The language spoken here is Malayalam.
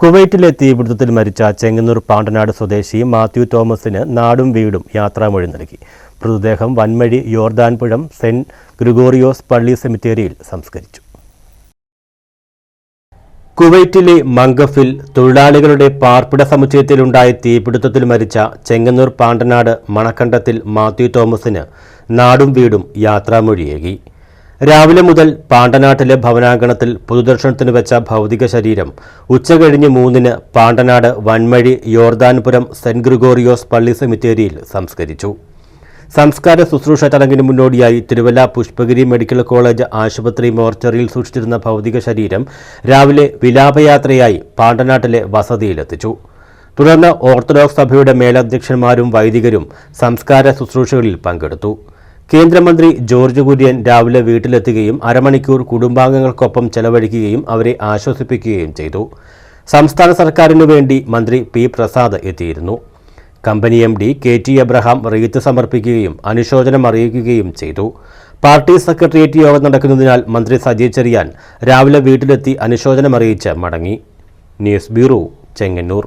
കുവൈറ്റിലെ തീപിടുത്തത്തിൽ മരിച്ച ചെങ്ങന്നൂർ പാണ്ടനാട് സ്വദേശി മാത്യു തോമസിന് നാടും വീടും യാത്രാമൊഴി നൽകി. മൃതദേഹം വൻമഴി യോർദാൻപുഴം സെന്റ് ഗ്രിഗോറിയോസ് പള്ളി സെമിത്തേരിയിൽ സംസ്കരിച്ചു. കുവൈറ്റിലെ മംഗഫിൽ തൊഴിലാളികളുടെ പാർപ്പിട സമുച്ചയത്തിലുണ്ടായ തീപിടുത്തത്തിൽ മരിച്ച ചെങ്ങന്നൂർ പാണ്ടനാട് മണക്കണ്ടത്തിൽ മാത്യു തോമസിന് നാടും വീടും യാത്രാമൊഴിയേകി. രാവിലെ മുതൽ പാണ്ടനാട്ടിലെ ഭവനാങ്കണത്തിൽ പൊതുദർശനത്തിന് വെച്ച ഭൗതിക ശരീരം. ഉച്ചകഴിഞ്ഞ് മൂന്നിന് പാണ്ടനാട് വൻമഴി യോർദാൻപുരം സെന്റ് ഗ്രിഗോറിയോസ് പള്ളി സെമിത്തേരിയിൽ സംസ്കരിച്ചു. സംസ്കാര ശുശ്രൂഷ ചടങ്ങിന് മുന്നോടിയായി തിരുവല്ല പുഷ്പഗിരി മെഡിക്കൽ കോളേജ് ആശുപത്രി മോർച്ചറിയിൽ സൂക്ഷിച്ചിരുന്ന ഭൗതിക ശരീരം രാവിലെ വിലാപയാത്രയായി പാണ്ടനാട്ടിലെ വസതിയിലെത്തിച്ചു. തുടർന്ന് ഓർത്തഡോക്സ് സഭയുടെ മേലധ്യക്ഷന്മാരും വൈദികരും സംസ്കാര ശുശ്രൂഷകളിൽ പങ്കെടുത്തു. കേന്ദ്രമന്ത്രി ജോർജ് കുര്യൻ രാവിലെ വീട്ടിലെത്തുകയും അരമണിക്കൂർ കുടുംബാംഗങ്ങൾക്കൊപ്പം ചെലവഴിക്കുകയും അവരെ ആശ്വസിപ്പിക്കുകയും ചെയ്തു. സംസ്ഥാന സർക്കാരിനു വേണ്ടി മന്ത്രി പി പ്രസാദ് എത്തിയിരുന്നു. Company M D K T Abraham wreath സമർപ്പിക്കുകയും അനുശോചനം അറിയിക്കുകയും ചെയ്തു. പാർട്ടി സെക്രട്ടേറിയറ്റ് യോഗം നടക്കുന്നതിനാൽ മന്ത്രി സജി ചെറിയാൻ രാവിലെ വീട്ടിലെത്തി അനുശോചനം അറിയിച്ച് മടങ്ങി. News bureau Chengannur.